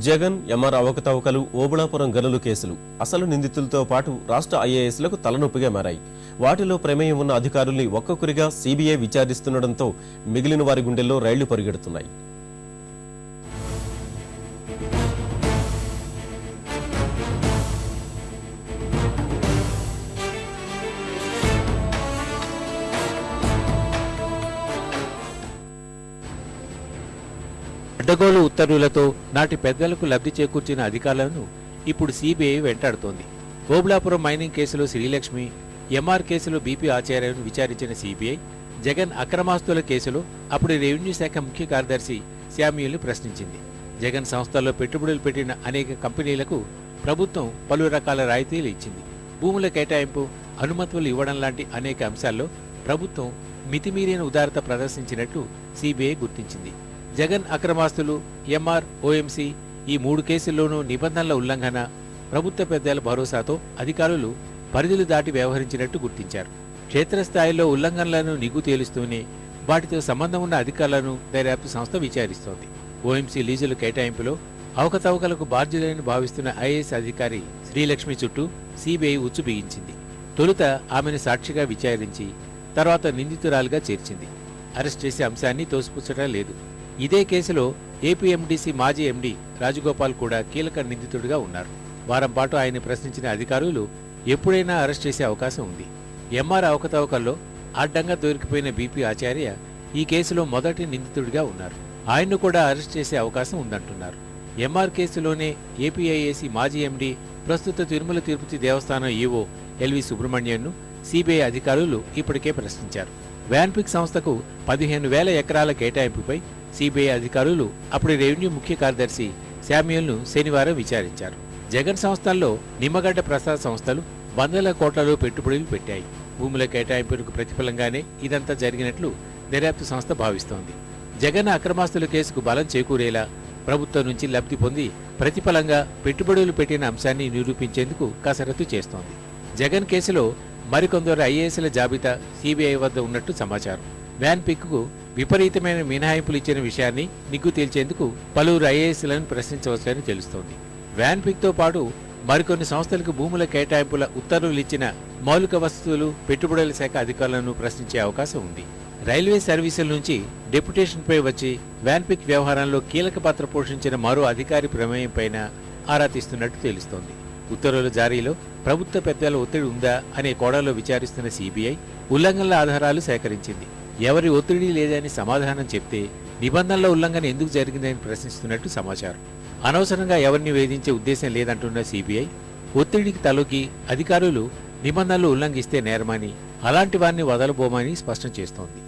Jagan MR అవకతవకలు ఓబుళాపురం గనులు కేసులు అసలు నిందితులతో పాటు రాష్ట్ర ఐఏఎస్లకు తలనొప్పిగా మారాయి. వాటిలో ప్రమేయం ఉన్న అధికారుల్ని ఒక్కొక్కరిగా సీబీఐ విచారిస్తుండటంతో మిగిలిన వారి గుండెల్లో రైళ్ళు పరిగెడుతున్నాయి. అడ్డగోలు ఉత్తర్వులతో నాటి పెద్దలకు లబ్ధి చేకూర్చిన అధికారులను ఇప్పుడు సిబిఐ వెంటాడుతోంది. ఓబులాపురం మైనింగ్ కేసులో శ్రీలక్ష్మి ఎంఆర్ కేసులో బీపీ ఆచార్యను విచారించిన సిబిఐ జగన్ అక్రమాస్తుల కేసులో అప్పుడు రెవెన్యూ శాఖ ముఖ్య కార్యదర్శి శామ్యుల్ని ప్రశ్నించింది. జగన్ సంస్థల్లో పెట్టుబడులు పెట్టిన అనేక కంపెనీలకు ప్రభుత్వం పలు రకాల రాయితీలు ఇచ్చింది. భూముల కేటాయింపు అనుమతులు ఇవ్వడం లాంటి అనేక అంశాల్లో ప్రభుత్వం మితిమీరిన ఉదారత ప్రదర్శించినట్లు సిబిఐ గుర్తించింది. జగన్ అక్రమాస్తులు ఎంఆర్ ఓఎంసీ ఈ మూడు కేసుల్లోనూ నిబంధనల ఉల్లంఘన ప్రభుత్వ పెద్దల భరోసాతో అధికారులు పరిధులు దాటి వ్యవహరించినట్టు గుర్తించారు. క్షేత్రస్థాయిలో ఉల్లంఘనలను నిగ్గు తేలుస్తూనే వాటితో సంబంధం ఉన్న అధికారులను దర్యాప్తు సంస్థ విచారిస్తోంది. ఓఎంసీ లీజుల కేటాయింపులో అవకతవకలకు బాధ్యులని భావిస్తున్న ఐఏఎస్ అధికారి శ్రీలక్ష్మి చుట్టూ సిబిఐ ఉచ్చు బిగించింది. తొలుత ఆమెను సాక్షిగా విచారించి తర్వాత నిందితురాలుగా చేర్చింది. అరెస్ట్ చేసే అంశాన్ని తోసిపుచ్చడం లేదు. ఇదే కేసులో ఏపీఎండీసీ మాజీ ఎండీ రాజగోపాల్ కూడా కీలక నిందితుడిగా ఉన్నారు. వారం పాటు ఆయన ప్రశ్నించిన అధికారులు ఎప్పుడైనా అరెస్ట్ చేసే అవకాశం ఉంది. ఎంఆర్ అవకతవకల్లో అడ్డంగా దొరికిపోయిన బీపీ ఆచార్య ఈ కేసులో మొదటి నిందితుడిగా ఉన్నారు. ఆయన్ను కూడా అరెస్ట్ చేసే అవకాశం ఉందంటున్నారు. ఎంఆర్ కేసులోనే ఏపీఐఏసీ మాజీ ఎండీ ప్రస్తుత తిరుమల తిరుపతి దేవస్థానం ఈవో ఎల్వి సుబ్రహ్మణ్యన్ను సిబిఐ అధికారులు ఇప్పటికే ప్రశ్నించారు. వ్యాన్పిక్ సంస్థకు పదిహేను వేల ఎకరాల కేటాయింపుపై సిబిఐ అధికారులు అప్పుడు రెవెన్యూ ముఖ్య కార్యదర్శి శామ్యూల్ను శనివారం విచారించారు. జగన్ సంస్థల్లో నిమ్మగడ్డ ప్రసాద్ సంస్థలు వందల కోట్లలో పెట్టుబడులు పెట్టాయి. భూముల కేటాయింపులకు ప్రతిఫలంగానే ఇదంతా జరిగినట్లు దర్యాప్తు సంస్థ భావిస్తోంది. జగన్ అక్రమాస్తుల కేసుకు బలం చేకూరేలా ప్రభుత్వం నుంచి లబ్ధి పొంది ప్రతిఫలంగా పెట్టుబడులు పెట్టిన అంశాన్ని నిరూపించేందుకు కసరత్తు చేస్తోంది. జగన్ కేసులో మరికొందరు ఐఏఎస్ల జాబితా సిబిఐ వద్ద ఉన్నట్టు సమాచారం. వ్యాన్ పిక్కు విపరీతమైన మినహాయింపులు ఇచ్చిన విషయాన్ని నిగ్గు తేల్చేందుకు పలువురు ఐఏఎస్లను ప్రశ్నించవచ్చని తెలుస్తోంది. వ్యాన్ పిక్తో పాటు మరికొన్ని సంస్థలకు భూముల కేటాయింపుల ఉత్తర్వులు ఇచ్చిన మౌలిక వస్తువులు పెట్టుబడుల శాఖ అధికారులను ప్రశ్నించే అవకాశం ఉంది. రైల్వే సర్వీసుల నుంచి డెప్యుటేషన్పై వచ్చి వ్యాన్పిక్ వ్యవహారంలో కీలక పాత్ర పోషించిన మరో అధికారి ప్రమేయంపైన ఆరా తీస్తున్నట్టు తెలుస్తోంది. ఉత్తర్వుల జారీలో ప్రభుత్వ పెద్దల ఒత్తిడి ఉందా అనే కోణంలో విచారిస్తున్న సిబిఐ ఉల్లంఘనల ఆధారాలు సేకరించింది. ఎవరి ఒత్తిడి లేదని సమాధానం చెప్తే నిబంధనల ఉల్లంఘన ఎందుకు జరిగిందని ప్రశ్నిస్తున్నట్టు సమాచారం. అనవసరంగా ఎవరిని వేధించే ఉద్దేశం లేదంటున్న సిబిఐ ఒత్తిడికి తలొకి అధికారులు నిబంధనలు ఉల్లంఘిస్తే నేరమని అలాంటి వారిని వదలబోమని స్పష్టం చేస్తోంది.